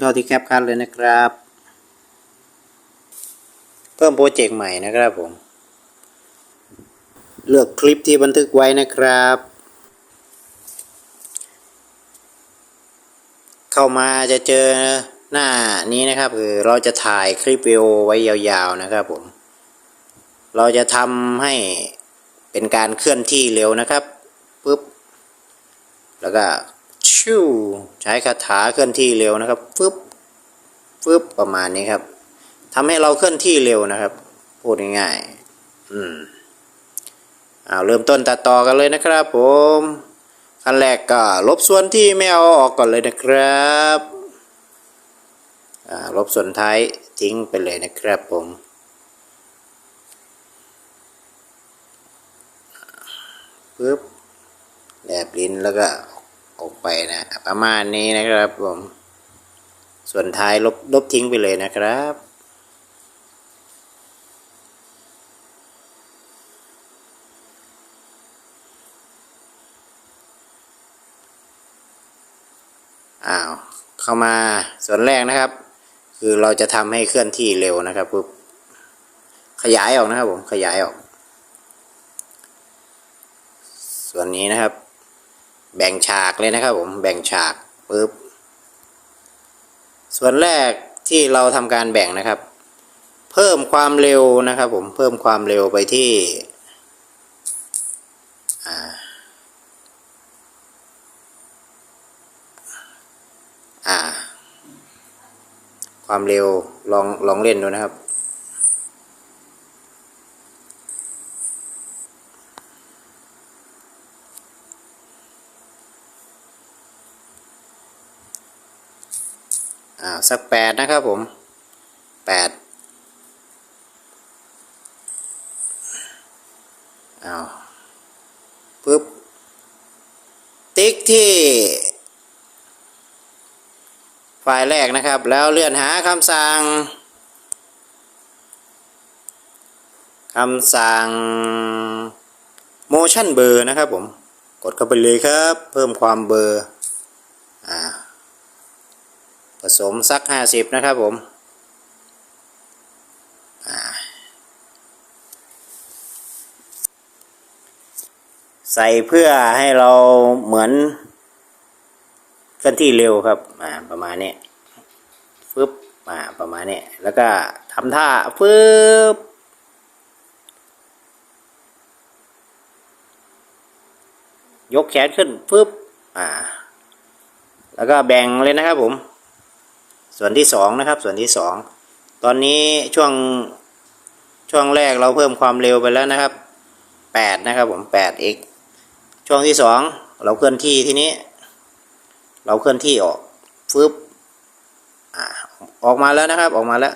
เข้าที่แคปคัทเลยนะครับ เพิ่มโปรเจกต์ใหม่นะครับผม เลือกคลิปที่บันทึกไว้นะครับ เข้ามาจะเจอหน้านี้นะครับคือเราจะถ่ายคลิปวิดีโอไว้ยาวๆนะครับผม เราจะทำให้เป็นการเคลื่อนที่เร็วนะครับปุ๊บแล้วก็ ชิวใช้คาถาเคลื่อนที่เร็วนะครับฟึบฟึบประมาณนี้ครับทำให้เราเคลื่อนที่เร็วนะครับ พูดง่ายๆอืมเอาเริ่มต้นตัดต่อกันเลยนะครับ ผมขั้นแรกก็ลบส่วนที่ไม่เอาออกก่อนเลยนะครับลบส่วนท้ายทิ้งไปเลยนะครับผมปึ๊บแลบลิ้นแล้วก็ ออกไปนะ ประมาณนี้นะครับผม ส่วนท้ายลบลบทิ้งไปเลยนะครับอ้าวเข้ามาส่วนแรกนะครับ คือเราจะทำให้เคลื่อนที่เร็วนะครับปุ๊บขยายออกนะครับผมขยายออก ส่วนนี้นะครับ แบ่งฉากเลยนะครับผมแบ่งฉากปุ๊บส่วนแรกที่เราทำการแบ่งนะครับ เพิ่มความเร็วนะครับผมเพิ่มความเร็วไปที่ความเร็วลองลองเล่นดูนะครับ สักแปดนะครับผมแปดอ้าวปึ๊บ ติ๊กที่ไฟล์แรกนะครับ แล้วเลื่อนหาคำสั่งคำสั่ง motion blur นะครับผม กดเข้าไปเลยครับ เพิ่มความเบอร์อ่า ผสมสักห้าสิบนะครับผมใส่เพื่อให้เราเหมือนเคลื่อนที่เร็วครับอ่าประมาณนี้ฟึบอ่าประมาณนี้แล้วก็ทำท่าฟึบยกแขนขึ้นฟึบอ่า แล้วก็แบ่งเลยนะครับผม ส่วนที่สองนะครับ ส่วนที่สองตอนนี้ช่วงช่วงแรกเราเพิ่มความเร็วไปแล้วนะครับแปดนะครับผมแปด x ช่วงที่สองเราเคลื่อนที่ทีนี้ เราเคลื่อนที่ออกฟึบอออกมาแล้วนะครับ ออกมาแล้ว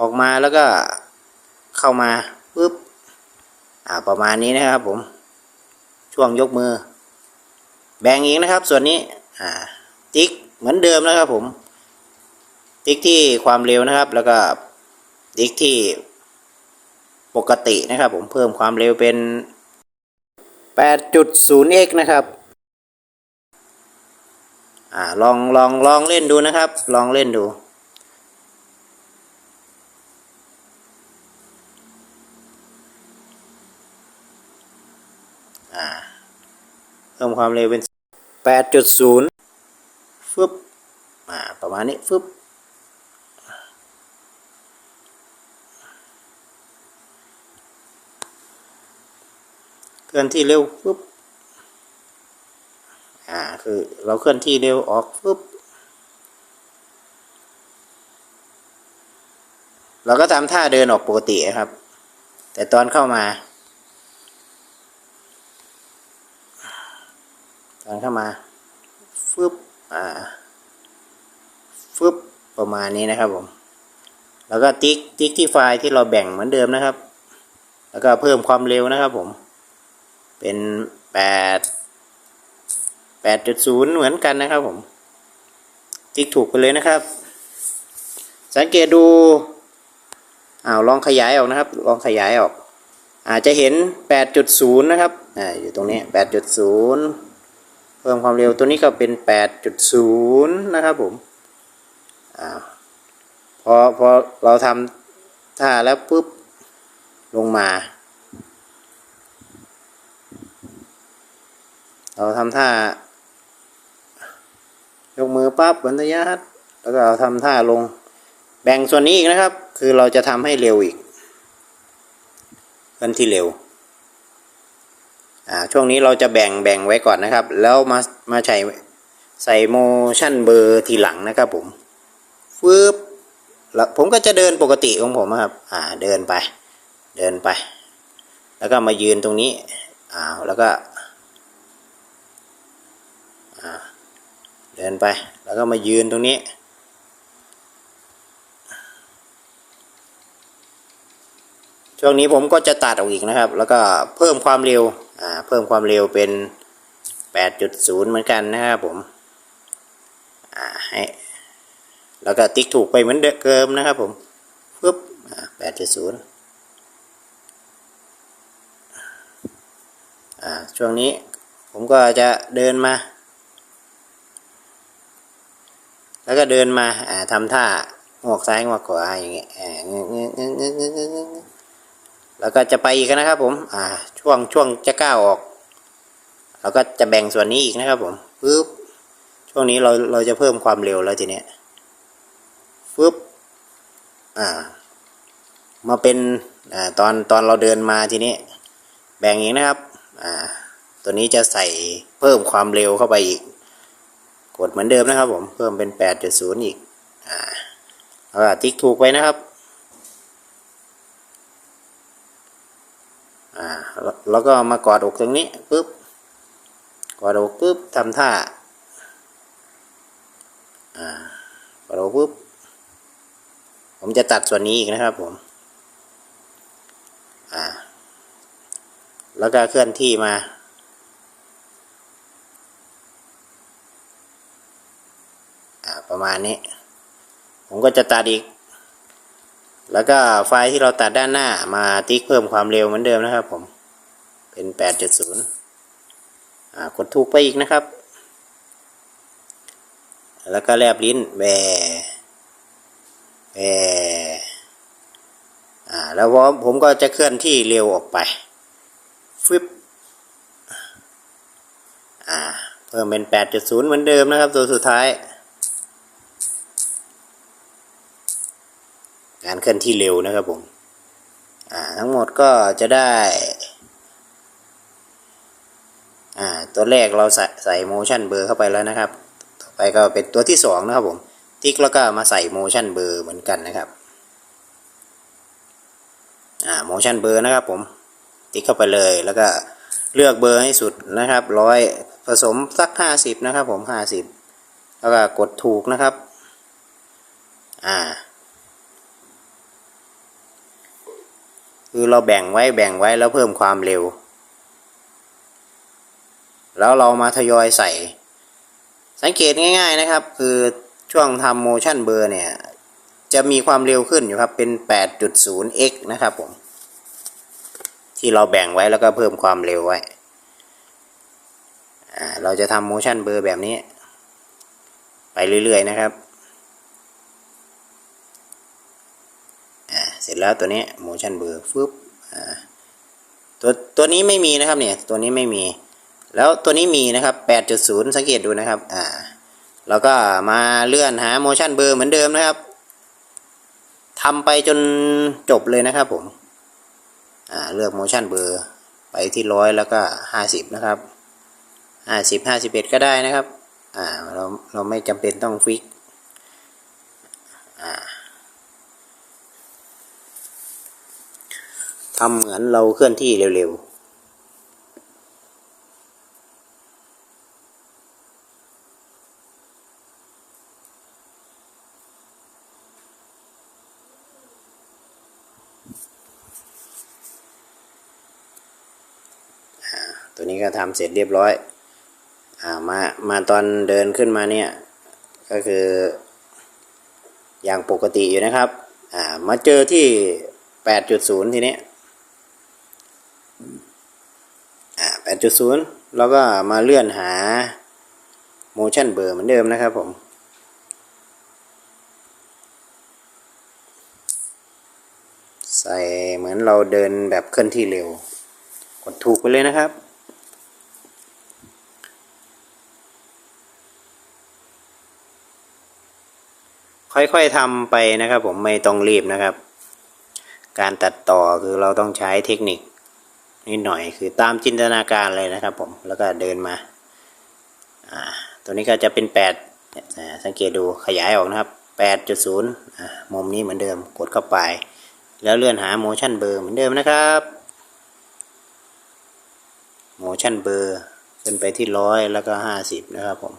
ออกมาแล้วก็เข้ามาปึ๊บ อ่า ประมาณนี้นะครับผม ช่วงยกมือ แบ่งอีกนะครับ ส่วนนี้ติ๊กเหมือนเดิมนะครับผม ติ๊กที่ความเร็วนะครับ แล้วก็ติ๊กที่ปกตินะครับ ผมเพิ่มความเร็วเป็น 8.0x นะครับอ่าลองลองลองเล่นดูนะครับ ลองเล่นดูเพิ่มความเร็วเป็น 8.0ฟึบอ่าประมาณนี้ฟึบเคลื่อนที่เร็วฟึบอ่าคือเราเคลื่อนที่เร็วออกฟึบเราก็ทำท่าเดินออกปกติครับ แต่ตอนเข้ามา ตอนเข้ามาฟึบอ่าฟึบประมาณนี้นะครับผม แล้วก็ติ๊กติ๊กที่ไฟล์ที่เราแบ่งเหมือนเดิมนะครับ แล้วก็เพิ่มความเร็วนะครับผม เป็นแปดแปดจุดศูนย์เหมือนกันนะครับผม ติ๊กถูกไปเลยนะครับ สังเกตดูอ้าวลองขยายออกนะครับ ลองขยายออกอาจจะเห็น 8.0 นะครับ อ่า อยู่ตรงนี้ 8.0 เพิ่มความเร็วตัวนี้ก็เป็น 8.0 นะครับผมอ่าพอพอเราทำท่าแล้วปุ๊บ ลงมา เราทำท่า ยกมือปั๊บบนระยะแล้วก็เราทำท่าลงแบ่งส่วนนี้อีกนะครับ คือเราจะทำให้เร็วอีกเคลื่อนที่เร็ว อ่าช่วงนี้เราจะแบ่งแบ่งไว้ก่อนนะครับ แล้วมามาใส่ใส่โมชั่นเบอร์ทีหลังนะครับผมฟึบแล้วผมก็จะเดินปกติของผมครับ อ่าเดินไป เดินไป แล้วก็มายืนตรงนี้อ้าวแล้วก็อ่าเดินไป แล้วก็มายืนตรงนี้ ช่วงนี้ผมก็จะตัดออกอีกนะครับ แล้วก็เพิ่มความเร็ว เพิ่มความเร็วเป็น 8.0 เหมือนกันนะครับผมให้แล้วก็ติ๊กถูกไปเหมือนเดิมนะครับผมปึ๊บอ่า8.0อ่าช่วงนี้ผมก็จะเดินมา แล้วก็เดินมาทำท่างวกซ้ายงวกขวาอย่างเงี้ย แล้วก็จะไปอีกนะครับผม อ่า ช่วงช่วงจะก้าวออก แล้วก็จะแบ่งส่วนนี้อีกนะครับผมปึ๊บ ช่วงนี้เราเราจะเพิ่มความเร็วแล้วทีเนี้ยปึ๊บ อ่า มาเป็น อ่า ตอนตอนเราเดินมาทีนี้ แบ่งอีกนะครับ อ่า ตัวนี้จะใส่เพิ่มความเร็วเข้าไปอีก กดเหมือนเดิมนะครับผม เพิ่มเป็น 8.0 อีก อ่าแล้วก็ติ๊กถูกไว้นะครับ อ่าแล้วก็มากอดอกตรงนี้ปุ๊บกอดอกปุ๊บทำท่าอ่ากอดอกปุ๊บผมจะตัดส่วนนี้อีกนะครับผมอ่าแล้วก็เคลื่อนที่มาอ่าประมาณนี้ ผมก็จะตัดอีก แล้วก็ไฟล์ที่เราตัดด้านหน้ามาติ๊กเพิ่มความเร็วเหมือนเดิมนะครับผม เป็น 8.0อ่ากดถูกไปอีกนะครับ แล้วก็แลบลิ้นแบแบอ่า แล้วพผมก็จะเคลื่อนที่เร็วออกไปฟึบอ่า เพิ่มเป็น 8.0 เหมือนเดิมนะครับ ตัวสุดท้าย เคลื่อนที่เร็วนะครับผมทั้งหมดก็จะได้ ตัวแรกเราใส่ใส่ motion blur เข้าไปแล้วนะครับ ต่อไปก็เป็นตัวที่สองนะครับผมติ๊กแล้วก็มาใส่ motion blur เหมือนกันนะครับอ่า motion blur นะครับผม ติ๊กเข้าไปเลยแล้วก็เลือกเบอร์ให้สุดนะครับร้อยผสมสักห้าสิบนะครับผมห้าสิบแล้วก็กดถูกนะครับ อ่า คือเราแบ่งไว้แบ่งไว้แล้วเพิ่มความเร็ว แล้วเรามาทยอยใส่ สังเกตง่าย ๆนะครับ คือช่วงทำ motion blur เนี่ย จะมีความเร็วขึ้นอยู่ครับ เป็น 8.0x นะครับผม ที่เราแบ่งไว้แล้วก็เพิ่มความเร็วไว้ เราจะทำ motion blur แบบนี้ ไปเรื่อยๆนะครับ อ่า เสร็จ แล้วตัวนี้ motion blur ฟึบตัวตัวนี้ไม่มีนะครับเนี่ยตัวนี้ไม่มี แล้วตัวนี้มีนะครับ 8.0 สังเกตดูนะครับอ่าแล้วก็มาเลื่อนหา motion blur เหมือนเดิมนะครับทำไปจนจบเลยนะครับผมอ่าเลือก motion blur ไปที่ร้อยแล้วก็ห้าสิบนะครับห้าสิบห้าสิบเอ็ดก็ได้นะครับอ่าเราเราไม่จำเป็นต้องฟิกอ่า ทำเหมือนเราเคลื่อนที่เร็วๆตัวนี้ก็ทำเสร็จเรียบร้อยอ่ามามาตอนเดินขึ้นมาเนี่ย ก็คืออย่างปกติอยู่นะครับอ่ามาเจอที่ 8.0 ทีนี้ อ่า8.0แล้วก็มาเลื่อนหา motion blur เหมือนเดิมนะครับผมใส่เหมือนเราเดินแบบเคลื่อนที่เร็ว กดถูกไปเลยนะครับ ค่อยๆทำไปนะครับผมไม่ต้องรีบนะครับ การตัดต่อคือเราต้องใช้เทคนิค นิดหน่อยคือตามจินตนาการเลยนะครับผมแล้วก็เดินมาอ่าตัวนี้ก็จะเป็น8สังเกตดูขยายออกนะครับ8.0มุมนี้เหมือนเดิมกดเข้าไป แล้วเลื่อนหา motion blur เหมือนเดิมนะครับ motion blur ขึ้นไปที่ร้อยแล้วก็ห้าสิบนะครับผม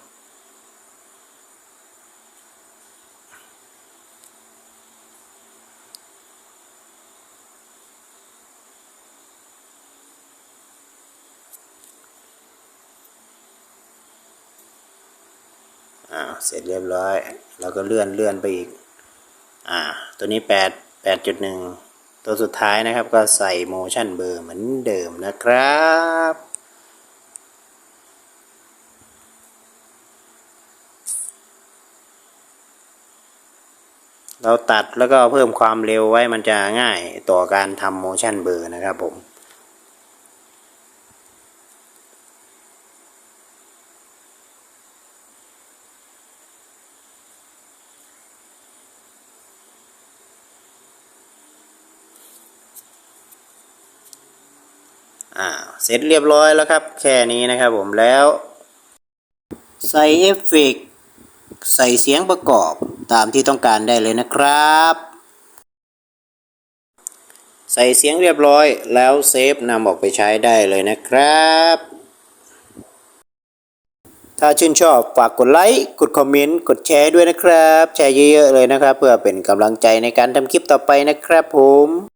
อ่าเสร็จเรียบร้อยแล้วก็เลื่อนเลื่อนไปอีกอ่าตัวนี้แปดแปดจุดหนึ่งตัวสุดท้ายนะครับก็ใส่ motion blur เหมือนเดิมนะครับเราตัดแล้วก็เพิ่มความเร็วไว้มันจะง่ายต่อการทำ motion blur นะครับผม ร็จเรียบร้อยแล้วครับ แค่นี้นะครับผมแล้ว ใส่เอฟเฟกต์ใส่เสียงประกอบตามที่ต้องการได้เลยนะครับ ใส่เสียงเรียบร้อยแล้วเซฟนำออกไปใช้ได้เลยนะครับ ถ้าชื่นชอบฝากกดไลค์ กดคอมเมนต์ กดแชร์ด้วยนะครับ แชร์เยอะๆเลยนะครับ เพื่อเป็นกำลังใจในการทำคลิปต่อไปนะครับผม